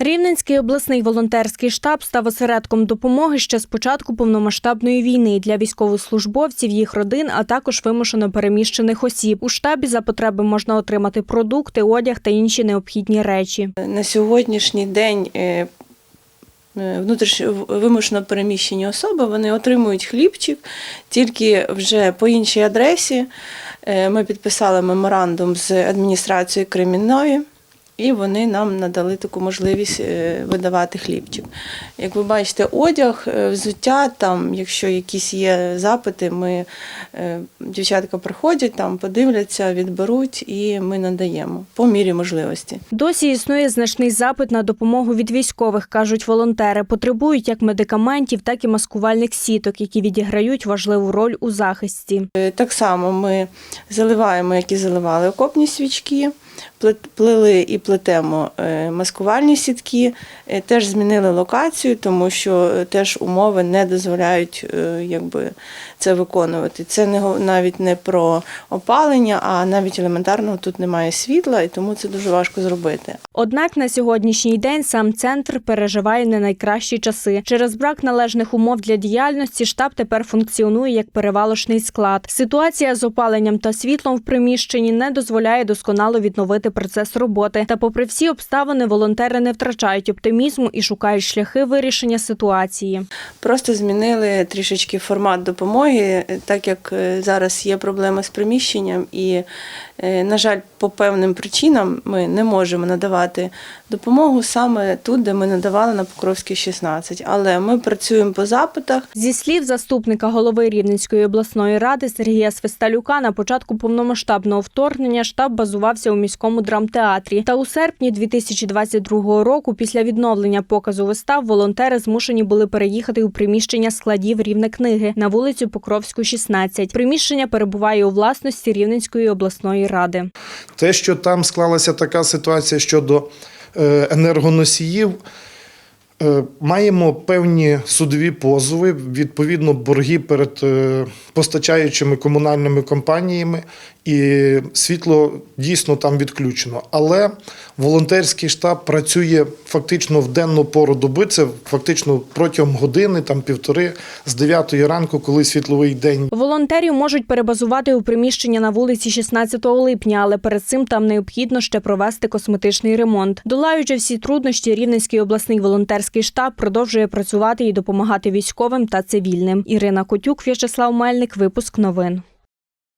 Рівненський обласний волонтерський штаб став осередком допомоги ще з початку повномасштабної війни для військовослужбовців, їх родин, а також вимушено переміщених осіб. У штабі за потреби можна отримати продукти, одяг та інші необхідні речі. На сьогоднішній день е, е, внутрішньо вимушено переміщені особи вони отримують хлібчик тільки вже по іншій адресі. Е, Ми підписали меморандум з адміністрацією Кремінної. І вони нам надали таку можливість е, видавати хлібчик. Як ви бачите, одяг, е, взуття, там, якщо якісь є запити, ми е, дівчатка приходять, там подивляться, відберуть і ми надаємо по мірі можливості. Досі існує значний запит на допомогу від військових, кажуть волонтери. Потребують як медикаментів, так і маскувальних сіток, які відіграють важливу роль у захисті. Так само ми заливаємо, як і заливали окопні свічки, плели і плетемо е, маскувальні сітки. Е, Теж змінили локацію, тому що е, теж умови не дозволяють якби, це виконувати. Це не навіть не про опалення, а навіть елементарно тут немає світла, і тому це дуже важко зробити. Однак на сьогоднішній день сам центр переживає не найкращі часи. Через брак належних умов для діяльності штаб тепер функціонує як перевалочний склад. Ситуація з опаленням та світлом в приміщенні не дозволяє досконало відновити процес роботи. Та, попри всі обставини, волонтери не втрачають оптимізму і шукають шляхи вирішення ситуації. Просто змінили трішечки формат допомоги, так як е, зараз є проблеми з приміщенням, і, е, на жаль, по певним причинам ми не можемо надавати допомогу саме тут, де ми надавали на Покровській 16. Але ми працюємо по запитах. Зі слів заступника голови Рівненської обласної ради Сергія Свисталюка, на початку повномасштабного вторгнення штаб базувався у міському драмтеатрі. Та у серпні 2022 року, після відновлення показу вистав, волонтери змушені були переїхати у приміщення складів рівне книги на вулицю Покровську, 16. Приміщення перебуває у власності Рівненської обласної ради. Те, що там склалася така ситуація щодо е, енергоносіїв, е, маємо певні судові позови, відповідно, борги перед е, постачаючими комунальними компаніями, і світло дійсно там відключено. Але волонтерський штаб працює фактично в денну пору доби, це фактично протягом години, там півтори, з 9 ранку, коли світловий день Волонтерів можуть перебазувати у приміщення на вулиці 16 липня, але перед цим там необхідно ще провести косметичний ремонт. Долаючи всі труднощі, Рівненський обласний волонтерський штаб продовжує працювати і допомагати військовим та цивільним. Ірина Котюк, В'ячеслав Мельник, випуск новин.